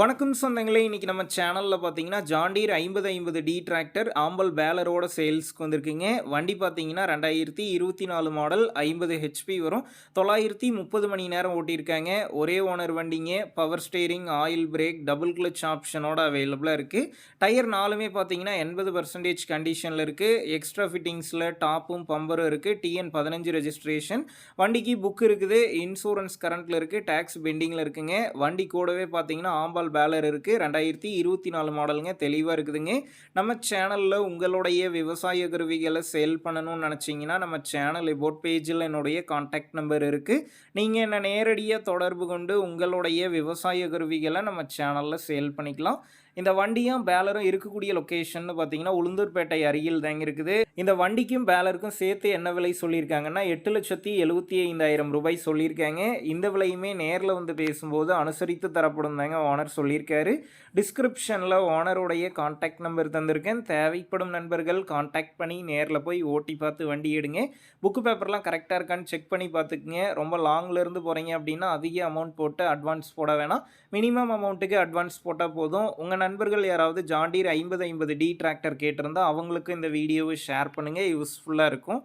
வணக்கம் சொந்தங்களே இன்றைக்கி நம்ம சேனலில் பார்த்தீங்கன்னா ஜாண்டீர் ஐம்பது ஐம்பது டி டிராக்டர் ஆம்பல் பேலரோட சேல்ஸ்க்கு வந்திருக்குங்க. வண்டி பார்த்தீங்கன்னா ரெண்டாயிரத்தி இருபத்தி நாலு மாடல் ஐம்பது ஹெச்பி வரும். தொள்ளாயிரத்தி முப்பது மணி நேரம் ஓட்டியிருக்காங்க. ஒரே ஓனர் வண்டிங்க power steering oil brake double clutch ஆப்ஷனோட அவைலபிளாக இருக்குது டயர் நாலுமே பார்த்தீங்கன்னா எண்பது பர்சன்டேஜ் கண்டிஷனில் இருக்குது எக்ஸ்ட்ரா ஃபிட்டிங்ஸில் டாப்பும் பம்பரும் இருக்குது டிஎன் பதினஞ்சு ரெஜிஸ்ட்ரேஷன் வண்டிக்கு புக் இருக்குது. இன்சூரன்ஸ் கரண்ட்டில் இருக்குது டேக்ஸ் பெண்டிங்கில் இருக்குங்க. வண்டி கூடவே பார்த்தீங்கன்னா ஆம்பல் பேலர் இருக்குது ரெண்டாயிரத்தி இருபத்தி நாலு மாடலுங்க தெளிவாக இருக்குதுங்க. நம்ம சேனலில் உங்களுடைய விவசாய கருவிகளை சேல் பண்ணணும்னு நினச்சிங்கன்னா நம்ம சேனல் போட் பேஜில் என்னுடைய காண்டாக்ட் நம்பர் இருக்குது நீங்கள் என்னை நேரடியாக தொடர்பு கொண்டு உங்களுடைய விவசாய கருவிகளை நம்ம சேனலில் சேல் பண்ணிக்கலாம். இந்த வண்டியும் பேலரும் இருக்கக்கூடிய லொக்கேஷன் பார்த்தீங்கன்னா உளுந்தூர்பேட்டை அருகில் தாங்க இருக்குது. இந்த வண்டிக்கும் பேலருக்கும் சேர்த்து என்ன விலை சொல்லியிருக்காங்கன்னா எட்டு லட்சத்தி எழுபத்தி ஐந்தாயிரம் ரூபாய் சொல்லியிருக்காங்க. இந்த விலையுமே நேரில் வந்து பேசும்போது அனுசரித்து தரப்படும் தாங்க ஓனர் சொல்லியிருக்காரு. டிஸ்கிரிப்ஷனில் ஓனருடைய காண்டாக்ட் நம்பர் தந்திருக்கேன். தேவைப்படும் நண்பர்கள் காண்டாக்ட் பண்ணி நேரில் போய் ஓட்டி பார்த்து வண்டி எடுங்க. புக்கு பேப்பர்லாம் கரெக்டாக இருக்கான்னு செக் பண்ணி பார்த்துக்குங்க. ரொம்ப லாங்லேருந்து போகிறீங்க அப்படின்னா அதிக அமௌண்ட் போட்டு அட்வான்ஸ் போட வேணாம். மினிமம் அமௌண்ட்டுக்கு அட்வான்ஸ் போட்டால் போதும். உங்கள் நண்பர்கள் யாராவது ஜாண்டீர் ஐம்பது ஐம்பது டி டிராக்டர் கேட்டிருந்தால் அவங்களுக்கு இந்த வீடியோவை ஷேர் பண்ணுங்கள் யூஸ்ஃபுல்லாக இருக்கும்.